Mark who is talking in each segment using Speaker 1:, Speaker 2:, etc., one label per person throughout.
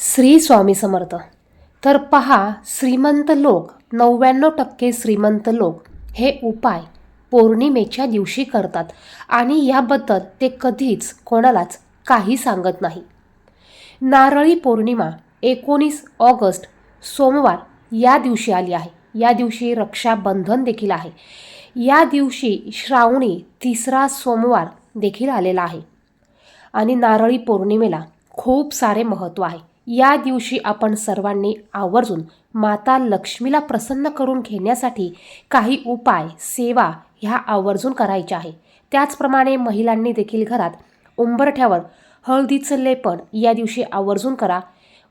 Speaker 1: श्री स्वामी समर्थ. तर पहा श्रीमंत लोक नव्याण्णव टक्के श्रीमंत लोक हे उपाय पौर्णिमेच्या दिवशी करतात आणि याबद्दल ते कधीच कोणालाच काही सांगत नाही. नारळी पौर्णिमा एकोणीस ऑगस्ट सोमवार या दिवशी आली आहे. या दिवशी रक्षाबंधन देखील आहे. या दिवशी श्रावणी तिसरा सोमवार देखील आलेला आहे. आणि नारळी पौर्णिमेला खूप सारे महत्त्व आहे. या दिवशी आपण सर्वांनी आवर्जून माता लक्ष्मीला प्रसन्न करून घेण्यासाठी काही उपाय सेवा ह्या आवर्जून करायच्या आहे. त्याचप्रमाणे महिलांनी देखील घरात उंबरठ्यावर हळदीचं लेपन या दिवशी आवर्जून करा.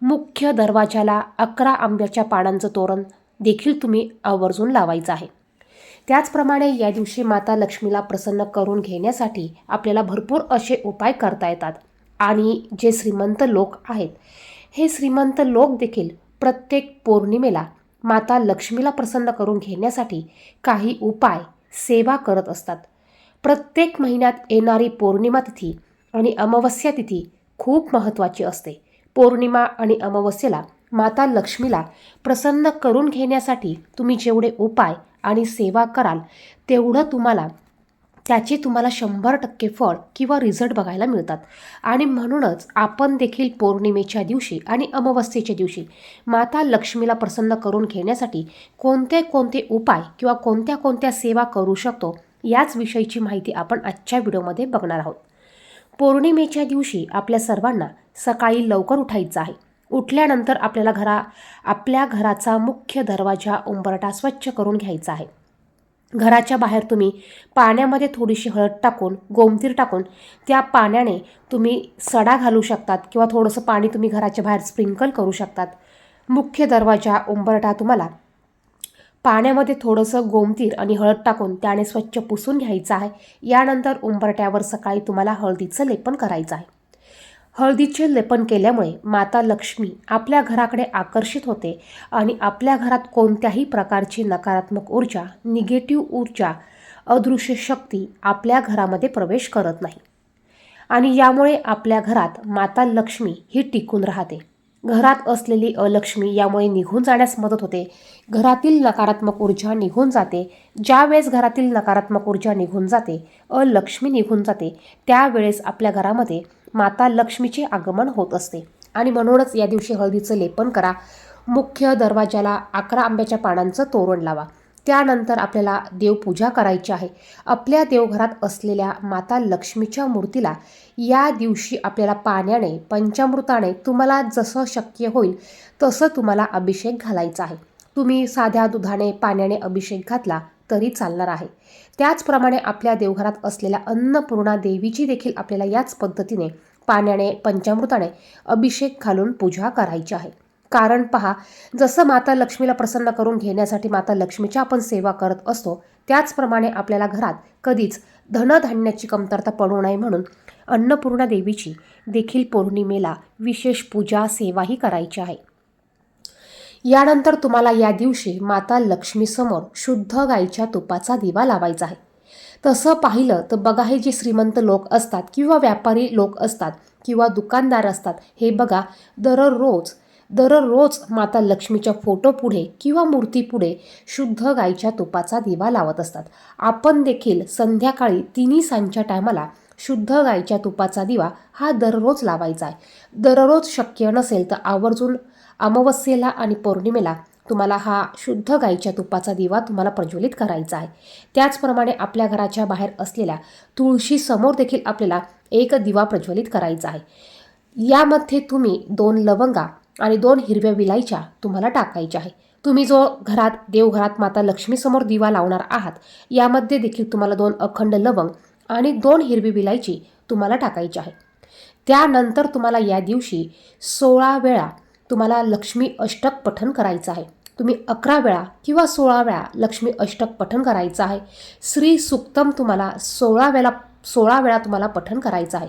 Speaker 1: मुख्य दरवाजाला अकरा आंब्याच्या पानांचं तोरण देखील तुम्ही आवर्जून लावायचं आहे. त्याचप्रमाणे या दिवशी माता लक्ष्मीला प्रसन्न करून घेण्यासाठी आपल्याला भरपूर असे उपाय करता येतात. आणि जे श्रीमंत लोक आहेत हे श्रीमंत लोक देखील प्रत्येक पौर्णिमेला माता लक्ष्मीला प्रसन्न करून घेण्यासाठी काही उपाय सेवा करत असतात. प्रत्येक महिन्यात येणारी पौर्णिमा तिथी आणि अमावस्या तिथी खूप महत्त्वाची असते. पौर्णिमा आणि अमावस्येला माता लक्ष्मीला प्रसन्न करून घेण्यासाठी तुम्ही जेवढे उपाय आणि सेवा कराल तेवढं तुम्हाला त्याचे तुम्हाला शंभर टक्के फळ किंवा रिझल्ट बघायला मिळतात. आणि म्हणूनच आपण देखील पौर्णिमेच्या दिवशी आणि अमावस्येच्या दिवशी माता लक्ष्मीला प्रसन्न करून घेण्यासाठी कोणते कोणते उपाय किंवा कोणत्या कोणत्या सेवा करू शकतो याच विषयीची माहिती आपण आजच्या व्हिडिओमध्ये बघणार आहोत. पौर्णिमेच्या दिवशी आपल्या सर्वांना सकाळी लवकर उठायचं आहे. उठल्यानंतर आपल्याला घरा आपल्या घराचा मुख्य दरवाजा उंबरटा स्वच्छ करून घ्यायचा आहे. घराच्या बाहेर तुम्ही पाण्यामध्ये थोडीशी हळद टाकून गोमतीर टाकून त्या पाण्याने तुम्ही सडा घालू शकतात किंवा थोडंसं पाणी तुम्ही घराच्या बाहेर स्प्रिंकल करू शकतात. मुख्य दरवाजा उंबरटा तुम्हाला पाण्यामध्ये थोडंसं गोमतीर आणि हळद टाकून त्याने स्वच्छ पुसून घ्यायचं आहे. यानंतर उंबरट्यावर सकाळी तुम्हाला हळदीचं लेपन करायचं आहे. हळदीचे लेपन केल्यामुळे माता लक्ष्मी आपल्या घराकडे आकर्षित होते आणि आपल्या घरात कोणत्याही प्रकारची नकारात्मक ऊर्जा निगेटिव्ह ऊर्जा अदृश्य शक्ती आपल्या घरामध्ये प्रवेश करत नाही. आणि यामुळे आपल्या घरात माता लक्ष्मी ही टिकून राहते. घरात असलेली अलक्ष्मी यामुळे निघून जाण्यास मदत होते. घरातील नकारात्मक ऊर्जा निघून जाते. ज्यावेळेस घरातील नकारात्मक ऊर्जा निघून जाते अलक्ष्मी निघून जाते त्यावेळेस आपल्या घरामध्ये माता लक्ष्मीचे आगमन होत असते. आणि म्हणूनच या दिवशी हळदीचं लेपन करा. मुख्य दरवाजाला अकरा आंब्याच्या पानांचं तोरण लावा. त्यानंतर आपल्याला देवपूजा करायची आहे. आपल्या देवघरात असलेल्या माता लक्ष्मीच्या मूर्तीला या दिवशी आपल्याला पाण्याने पंचामृताने तुम्हाला जसं शक्य होईल तसं तुम्हाला अभिषेक घालायचा आहे. तुम्ही साध्या दुधाने पाण्याने अभिषेक घातला तरी चालणार आहे. त्याचप्रमाणे आपल्या देवघरात असलेल्या अन्नपूर्णा देवीची देखील आपल्याला याच पद्धतीने पाण्याने पंचामृताने अभिषेक घालून पूजा करायची आहे. कारण पहा जसं माता लक्ष्मीला प्रसन्न करून घेण्यासाठी माता लक्ष्मीची आपण सेवा करत असतो त्याचप्रमाणे आपल्याला घरात कधीच धनधान्याची कमतरता पडू नये म्हणून अन्नपूर्णा देवीची देखील पौर्णिमेला विशेष पूजा सेवाही करायची आहे. यानंतर तुम्हाला या दिवशी माता लक्ष्मीसमोर शुद्ध गाईच्या तुपाचा दिवा लावायचा आहे. तसं पाहिलं तर बघा हे जे श्रीमंत लोक असतात किंवा व्यापारी लोक असतात किंवा दुकानदार असतात हे बघा दररोज दररोज माता लक्ष्मीच्या फोटोपुढे किंवा मूर्तीपुढे शुद्ध गाईच्या तुपाचा दिवा लावत असतात. आपण देखील संध्याकाळी तिन्ही सांच्या टायमाला शुद्ध गाईच्या तुपाचा दिवा हा दररोज लावायचा आहे दररोज शक्य नसेल तर आवर्जून अमावस्येला आणि पौर्णिमेला तुम्हाला हा शुद्ध गाईच्या तुपाचा दिवा तुम्हाला प्रज्वलित करायचा आहे त्याचप्रमाणे आपल्या घराच्या बाहेर असलेल्या तुळशीसमोर देखील आपल्याला एक दिवा प्रज्वलित करायचा आहे यामध्ये तुम्ही दोन लवंगा आणि दोन हिरव्या विलायच्या तुम्हाला टाकायच्या आहे तुम्ही जो घरात देवघरात माता लक्ष्मीसमोर दिवा लावणार आहात यामध्ये देखील तुम्हाला दोन अखंड लवंग आणि दोन हिरवी विलायची तुम्हाला टाकायची आहे. त्यानंतर तुम्हाला या दिवशी सोळा वेळा तुम्हाला लक्ष्मी अष्टक पठण करायचं आहे. तुम्ही अकरा वेळा किंवा सोळा वेळा लक्ष्मी अष्टक पठण करायचं आहे. श्री सुक्तम तुम्हाला सोळा वेळा सोळा वेळा तुम्हाला पठण करायचं आहे.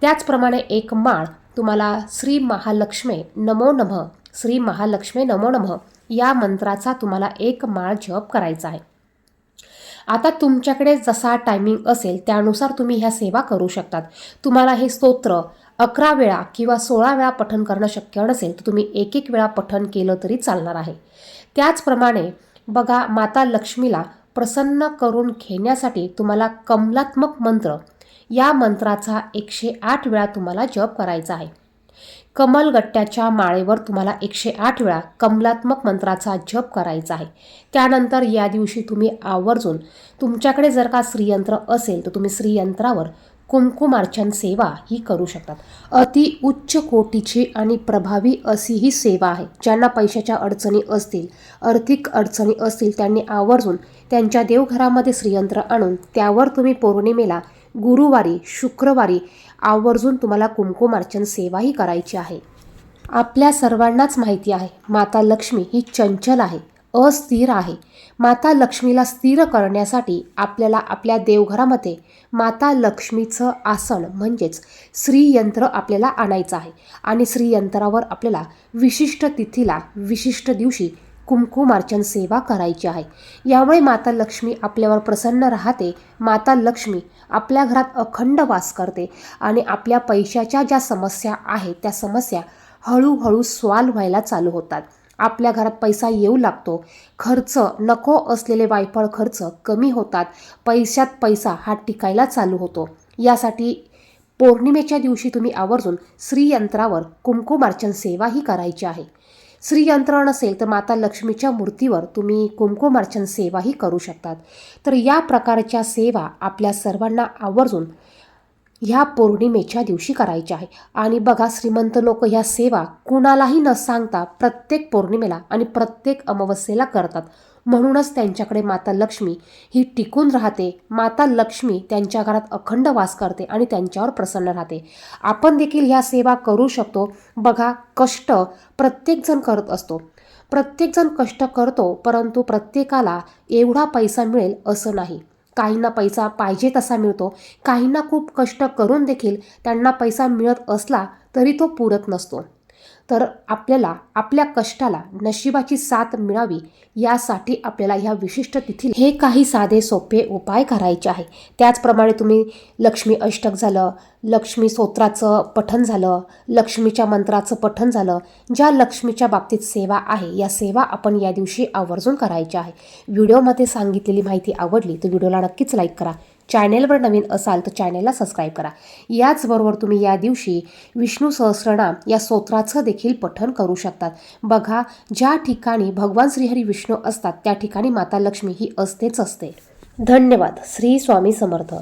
Speaker 1: त्याचप्रमाणे एक माळ तुम्हाला श्री महालक्ष्मी नमो नमः श्री महालक्ष्मी नमो नमः या मंत्राचा तुम्हाला एक माळ जप करायचा आहे. आता तुमच्याकडे जसा टायमिंग असेल त्यानुसार तुम्ही ह्या सेवा करू शकतात. तुम्हाला हे स्तोत्र अकरा वेळा किंवा सोळा वेळा पठण करणं शक्य नसेल तर तुम्ही एक एक वेळा पठण केलं तरी चालणार आहे. त्याचप्रमाणे बघा माता लक्ष्मीला प्रसन्न करून घेण्यासाठी तुम्हाला कमलात्मक मंत्र या मंत्राचा एकशे आठ वेळा तुम्हाला जप करायचा आहे. कमलगट्ट्याच्या माळेवर तुम्हाला एकशे आठ वेळा कमलात्मक मंत्राचा जप करायचा आहे. त्यानंतर या दिवशी तुम्ही आवर्जून तुमच्याकडे जर का श्रीयंत्र असेल तर तुम्ही श्रीयंत्रावर कुंकुमार्चन सेवा ही करू शकतात. अति उच्च कोटीची आणि प्रभावी अशी ही सेवा आहे. ज्यांना पैशाच्या अडचणी असतील आर्थिक अडचणी असतील त्यांनी आवर्जून त्यांच्या देवघरामध्ये श्रीयंत्र आणून त्यावर तुम्ही पौर्णिमेला गुरुवारी शुक्रवारी आवर्जून तुम्हाला कुंकुमार्चन सेवाही करायची आहे. आपल्या सर्वांनाच माहिती आहे माता लक्ष्मी ही चंचल आहे अस्थिर आहे. माता लक्ष्मीला स्थिर करण्यासाठी आपल्याला आपल्या देवघरामध्ये माता लक्ष्मीचं आसन म्हणजेच श्रीयंत्र आपल्याला आणायचं आहे. आणि श्रीयंत्रावर आपल्याला विशिष्ट तिथीला विशिष्ट दिवशी कुंकुमार्चन सेवा करायची आहे. यामुळे माता लक्ष्मी आपल्यावर प्रसन्न राहते. माता लक्ष्मी आपल्या घरात अखंड वास करते आणि आपल्या पैशाच्या ज्या समस्या आहेत त्या समस्या हळूहळू सॉल्व व्हायला चालू होतात. आपल्या घरात पैसा येऊ लागतो. खर्च नको असलेले वायफळ खर्च कमी होतात. पैशात पैसा हा टिकायला चालू होतो. यासाठी पौर्णिमेच्या दिवशी तुम्ही आवर्जून श्रीयंत्रावर कुमकुमार्चन सेवा ही करायची आहे. श्रीयंत्र नसेल तर माता लक्ष्मीच्या मूर्तीवर तुम्ही कुंकुमार्चन सेवाही करू शकतात. तर या प्रकारच्या सेवा आपल्या सर्वांना आवर्जून ह्या पौर्णिमेच्या दिवशी करायच्या आहे. आणि बघा श्रीमंत लोक ह्या सेवा कुणालाही न सांगता प्रत्येक पौर्णिमेला आणि प्रत्येक अमावस्येला करतात. म्हणूनच त्यांच्याकडे माता लक्ष्मी ही टिकून राहते. माता लक्ष्मी त्यांच्या घरात अखंड वास करते आणि त्यांच्यावर प्रसन्न राहते. आपण देखील ह्या सेवा करू शकतो. बघा कष्ट प्रत्येकजण करत असतो. प्रत्येकजण कष्ट करतो परंतु प्रत्येकाला एवढा पैसा मिळेल असं नाही. काहींना पैसा पाहिजे तसा मिळतो. काहींना खूप कष्ट करून देखील त्यांना पैसा मिळत असला तरी तो पुरत नसतो. तर आपल्याला आपल्या कष्टाला नशिबाची साथ मिळावी यासाठी आपल्याला ह्या विशिष्ट तिथी हे काही साधे सोपे उपाय करायचे आहे. त्याचप्रमाणे तुम्ही लक्ष्मी अष्टक झालं लक्ष्मी स्तोत्राचं पठण झालं लक्ष्मीच्या मंत्राचं पठण झालं ज्या लक्ष्मीच्या बाबतीत सेवा आहे या सेवा आपण या दिवशी आवर्जून करायच्या आहे. व्हिडिओमध्ये सांगितलेली माहिती आवडली तर व्हिडिओला नक्कीच लाईक करा. चॅनेलवर नवीन असाल तर चॅनेलला सबस्क्राईब करा. याचबरोबर तुम्ही या दिवशी विष्णू सहस्रनाम या स्तोत्राचं देखील पठण करू शकतात. बघा ज्या ठिकाणी भगवान श्रीहरी विष्णू असतात त्या ठिकाणी माता लक्ष्मी ही असतेच असते. धन्यवाद. श्री स्वामी समर्थ.